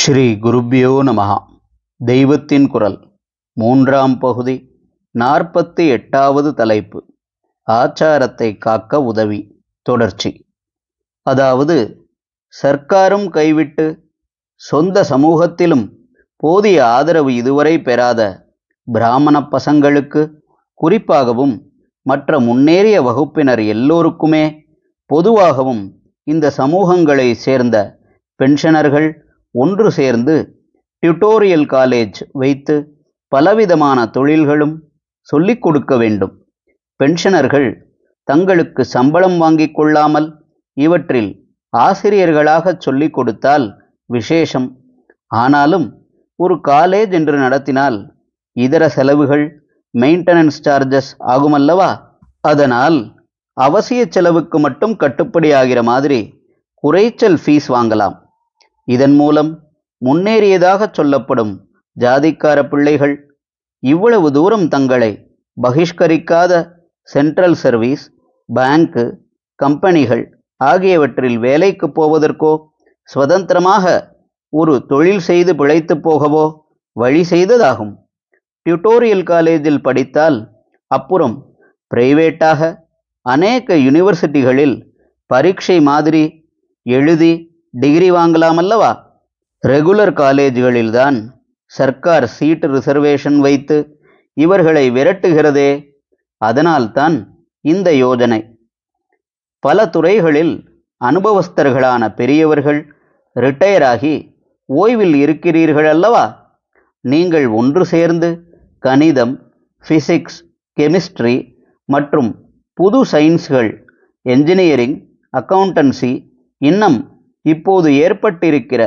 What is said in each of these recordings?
ஸ்ரீ குருப்பியோ நமகா தெய்வத்தின் குரல். மூன்றாம் பகுதி. நாற்பத்தி எட்டாவது தலைப்பு. ஆச்சாரத்தை காக்க உதவி. தொடர்ச்சி. அதாவது சர்க்காரும் கைவிட்டு சொந்த சமூகத்திலும் போதிய ஆதரவு இதுவரை பெறாத பிராமண பசங்களுக்கு குறிப்பாகவும் மற்ற முன்னேறிய வகுப்பினர் எல்லோருக்குமே பொதுவாகவும் இந்த சமூகங்களை சேர்ந்த பென்ஷனர்கள் ஒன்று சேர்ந்து டியூட்டோரியல் காலேஜ் வைத்து பலவிதமான தொழில்களும் சொல்லிக் கொடுக்க வேண்டும். பென்ஷனர்கள் தங்களுக்கு சம்பளம் வாங்கிக் கொள்ளாமல் இவற்றில் ஆசிரியர்களாகச் சொல்லிக் கொடுத்தால் விசேஷம். ஆனாலும் ஒரு காலேஜ் என்று நடத்தினால் இதர செலவுகள் மெயின்டெனன்ஸ் சார்ஜஸ் ஆகுமல்லவா? அதனால் அவசிய செலவுக்கு மட்டும் கட்டுப்படி ஆகிற மாதிரி குறைச்சல் ஃபீஸ் வாங்கலாம். இதன் மூலம் முன்னேறியதாக சொல்லப்படும் ஜாதிக்கார பிள்ளைகள் இவ்வளவு தூரம் தங்களை பகிஷ்கரிக்காத சென்ட்ரல் சர்வீஸ் பேங்க்கு கம்பெனிகள் ஆகியவற்றில் வேலைக்கு போவதற்கோ சுதந்திரமாக ஒரு தொழில் செய்து பிழைத்து போகவோ வழி செய்ததாகும். டியூட்டோரியல் காலேஜில் படித்தால் அப்புறம் பிரைவேட்டாக அநேக யூனிவர்சிட்டிகளில் பரீட்சை மாதிரி எழுதி டிகிரி வாங்கலாம் அல்லவா ரெகுலர் காலேஜ்களில்தான் சர்க்கார் சீட் ரிசர்வேஷன் வைத்து இவர்களை விரட்டுகிறதே. அதனால்தான் இந்த யோஜனை. பல துறைகளில் அனுபவஸ்தர்களான பெரியவர்கள் ரிட்டையர் ஆகி ஓய்வில் இருக்கிறீர்கள் அல்லவா? நீங்கள் ஒன்று சேர்ந்து கணிதம் ஃபிசிக்ஸ் கெமிஸ்ட்ரி மற்றும் புது சயின்ஸ்கள் என்ஜினியரிங் அக்கவுண்டன்சி இன்னும் இப்போது ஏற்பட்டிருக்கிற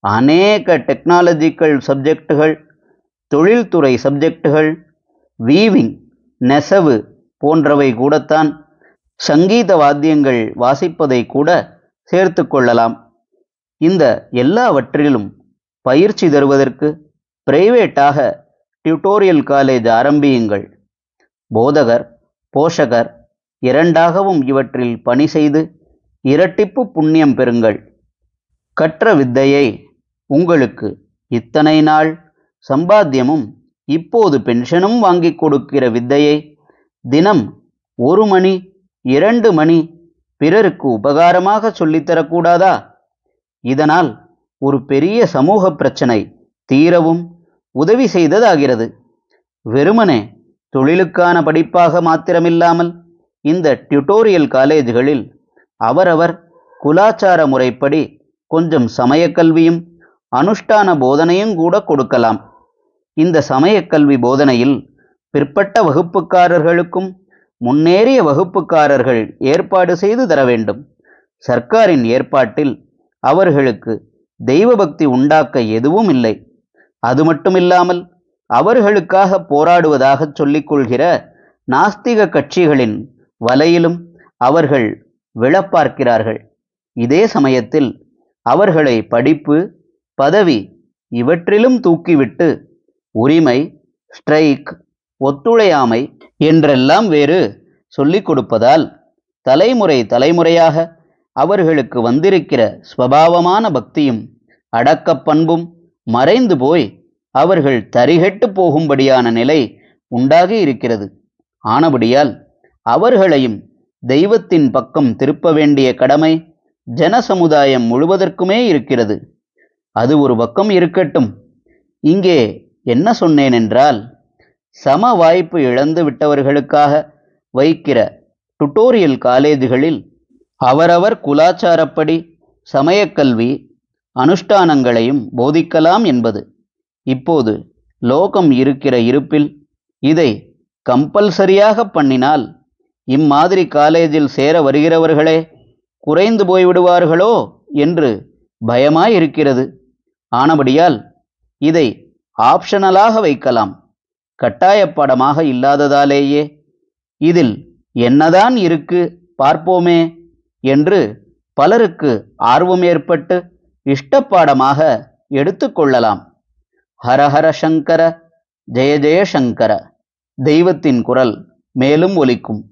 அநேக டெக்னாலஜிக்கல் சப்ஜெக்டுகள் தொழில்துறை சப்ஜெக்டுகள் வீவிங் நெசவு போன்றவை கூடத்தான் சங்கீத வாத்தியங்கள் வாசிப்பதை கூட சேர்த்து கொள்ளலாம். இந்த எல்லாவற்றிலும் பயிற்சி தருவதற்கு பிரைவேட்டாக டியூட்டோரியல் காலேஜ் ஆரம்பியுங்கள். போதகர் போஷகர் இரண்டாகவும் இவற்றில் பணி செய்து இரட்டிப்பு புண்ணியம் பெறுங்கள். கற்ற வித்தையை உங்களுக்கு இத்தனை நாள் சம்பாத்தியமும் இப்போது பென்ஷனும் வாங்கிக் கொடுக்கிற வித்தையை தினம் ஒரு மணி இரண்டு மணி பிறருக்கு உபகாரமாக சொல்லித்தரக்கூடாதா இதனால் ஒரு பெரிய சமூக பிரச்சனை தீரவும் உதவி செய்ததாகிறது. வெறுமனே தொழிலுக்கான படிப்பாக மாத்திரமில்லாமல் இந்த டியூட்டோரியல் காலேஜ்களில் அவரவர் குலாச்சார முறைப்படி கொஞ்சம் சமயக்கல்வியும் அனுஷ்டான போதனையும் கூட கொடுக்கலாம். இந்த சமயக்கல்வி போதனையில் பிற்பட்ட வகுப்புக்காரர்களுக்கும் முன்னேறிய வகுப்புக்காரர்கள் ஏற்பாடு செய்து தர வேண்டும். சர்க்காரின் ஏற்பாட்டில் அவர்களுக்கு தெய்வபக்தி உண்டாக்க எதுவும் இல்லை. அது மட்டுமில்லாமல் அவர்களுக்காக போராடுவதாகச் சொல்லிக்கொள்கிற நாஸ்திக கட்சிகளின் வலையிலும் அவர்கள் விழப்பார்க்கிறார்கள். இதே சமயத்தில் அவர்களை படிப்பு பதவி இவற்றிலும் தூக்கிவிட்டு உரிமை ஸ்ட்ரைக் ஒத்துழையாமை என்றெல்லாம் வேறு சொல்லிக் கொடுப்பதால் தலைமுறை தலைமுறையாக அவர்களுக்கு வந்திருக்கிற ஸ்வபாவமான பக்தியும் அடக்கப் பண்பும் மறைந்து போய் அவர்கள் தரிகெட்டு போகும்படியான நிலை உண்டாகி இருக்கிறது. ஆனபடியால் அவர்களையும் தெய்வத்தின் பக்கம் திருப்ப வேண்டிய கடமை ஜன சமுதாயம் முழுவதற்குமே இருக்கிறது. அது ஒரு பக்கம் இருக்கட்டும். இங்கே என்ன சொன்னேன் என்றால் சம வாய்ப்பு இழந்து விட்டவர்களுக்காக வைக்கிற டுட்டோரியல் காலேஜுகளில் அவரவர் குலாச்சாரப்படி சமயக்கல்வி அனுஷ்டானங்களையும் போதிக்கலாம் என்பது. இப்போது லோகம் இருக்கிற இருப்பில் இதை கம்பல்சரியாக பண்ணினால் இம்மாதிரி காலேஜில் சேர வருகிறவர்களே குறைந்து போய்விடுவார்களோ என்று பயமாயிருக்கிறது. ஆனபடியால் இதை ஆப்ஷனலாக வைக்கலாம். கட்டாயப்படமாக இல்லாததாலேயே. இதில் என்னதான் இருக்கு பார்ப்போமே என்று பலருக்கு ஆர்வம் ஏற்பட்டு இஷ்டப்பாடமாக எடுத்துக்கொள்ளலாம் ஹரஹர சங்கர ஜெய ஜெயசங்கர தெய்வத்தின் குரல் மேலும் ஒலிக்கும்.